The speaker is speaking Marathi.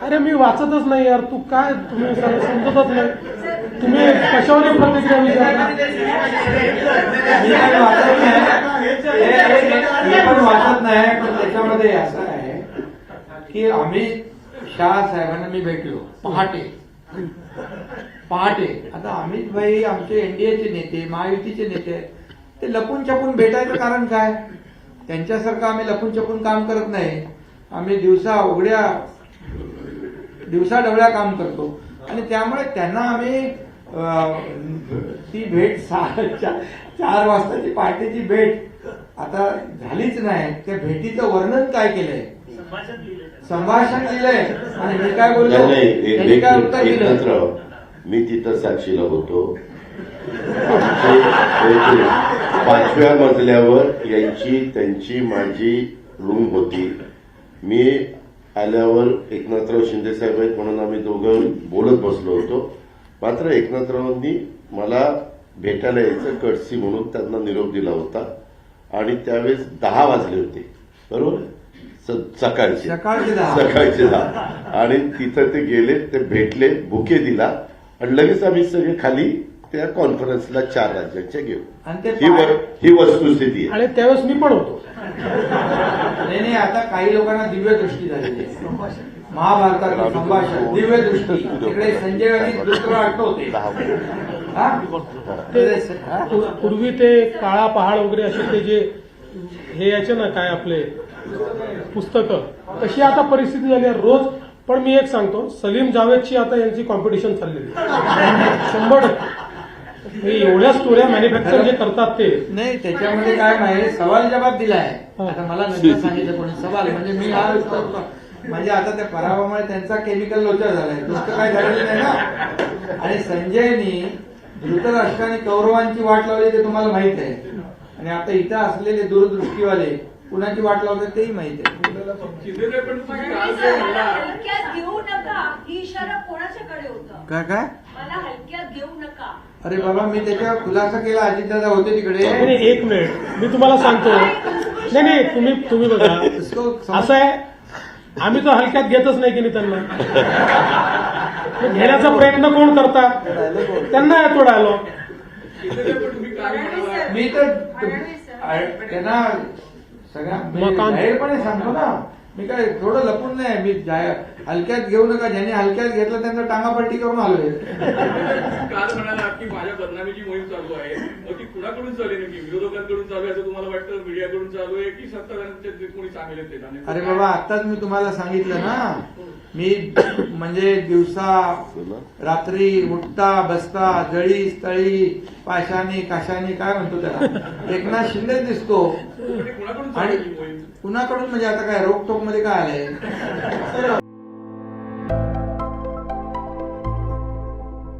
अरे मी वाचतच नाही यार तू काय तुम्ही सम- समजतच नाही तुम्ही कशावर प्रतिक्रिया विचारता मी काही वाचत नाही हे- हे- हे- मी पण वाचत नाही पण त्याच्यामध्ये असं आहे की अमित शहा साहेबांना मी भेटलो पहाटे पहाटे आता अमित भाई आमचे एनडीएचे नेते महायुतीचे नेते. ते लपून छपून भेटायचं कारण काय त्यांच्यासारखं आम्ही लपून छपून काम करत नाही. आम्ही दिवसा उघड्या दिवसा डवळ्या काम करतो. आणि त्यामुळे त्यांना आम्ही ती भेट चार वाजताची पहाटेची भेट आता झालीच नाही. त्या भेटीचं वर्णन काय केलंय? संभाषण दिलंय. आणि मी काय बोललो? त्यांनी एक काय उत्तर दिलं? मी तिथं साक्षीला होतो. पाचव्या मजल्यावर यांची त्यांची माझी रूम होती. मी आल्यावर एकनाथराव शिंदे साहेब आहेत म्हणून आम्ही दोघं बोलत बसलो होतो. मात्र एकनाथरावांनी मला भेटायला यायचं कडसी म्हणून त्यांना निरोप दिला होता. आणि त्यावेळेस दहा वाजले होते. बरोबर? सकाळचे. सकाळचे दहा. सकाळचे दहा. आणि तिथं ते गेले ते भेटले बुके दिला. आणि लगेच आम्ही सगळे खाली त्या कॉन्फरन्सला चार राज्यांच्या गेलो आणि ते ही ही वस्तुस्थिती आहे. आणि त्यावेळेस मी पण होतो. नाही नाही आता काही लोकांना दिव्य दृष्टी झालेली आहे. महाभारताचं संभाषण दिव्य दृष्टी. तिकडे संजय आणि दुसरं आठवते हा? ते पूर्वी ते काळा पहाड वगैरे असे ते जे हे यायचे ना काय आपले पुस्तकं तशी आता परिस्थिती झाली आहे रोज. पण मी एक सांगतो सलीम जावेदची आता यांची कॉम्पिटिशन चाललेली आहे. शंभर टक्के. एवढ्या स्टोऱ्या मॅन्युफॅक्चर जे करतात ते. नाही त्याच्यामध्ये काय नाही सवाल जबाब दिलाय. आता मला नंतर सांगितलं कोणी सवाल म्हणजे मी हा म्हणजे आता त्या पराभवामुळे त्यांचा केमिकल लोचा झालाय. दुसरं काय झालेलं नाही ना? आणि संजयनी धृतराष्ट्राने कौरवांची वाट लावली ते तुम्हाला माहीत आहे. आणि आता इथं असलेले दूरदृष्टीवाले कुणाची वाट लावतात तेही माहीत आहे. ही काय काय मला हलक्यात घेऊ नका अरे बाबा मी त्याच्यावर खुलासा केला अजितदादा होते नाही, तिकडे. नाही, एक मिनिट. मी तुम्हाला सांगतो. नाही नाही तुम्ही तुम्ही बघा. इसको असं आहे आम्ही तर हलक्यात घेतच नाही की नाही त्यांना. घेण्याचा प्रयत्न कोण करतात त्यांना येतो डायलॉग मी तर त्यांना सगळ्या मी मग काम- जाहीरपणे सांगतो ना. मी काय थोडं लपून नाही मी हलक्यात घेऊ नका ज्यांनी हलक्यात घेतलं त्यांचं टांगापट्टी करून आलोय. काल म्हणाला की माझ्या बदनामीची मोहीम चालू आहे. मग ती कुणाकडून चालू आहे विरोधकांकडून चालू आहे असं तुम्हाला वाटतं? मीडियाकडून चालू आहे की सत्ताधाऱ्यांचे जे कोणी आणि- अरे बाबा आताच मी तुम्हाला सांगितलं ना. मी म्हणजे दिवसा रात्री उठता बसता जळी स्थळी पाशाने काशाने काय म्हणतो त्याला? एकनाथ शिंदे दिसतो. आणि कुणाकडून? म्हणजे आता काय रोकटोक मध्ये काय आलंय?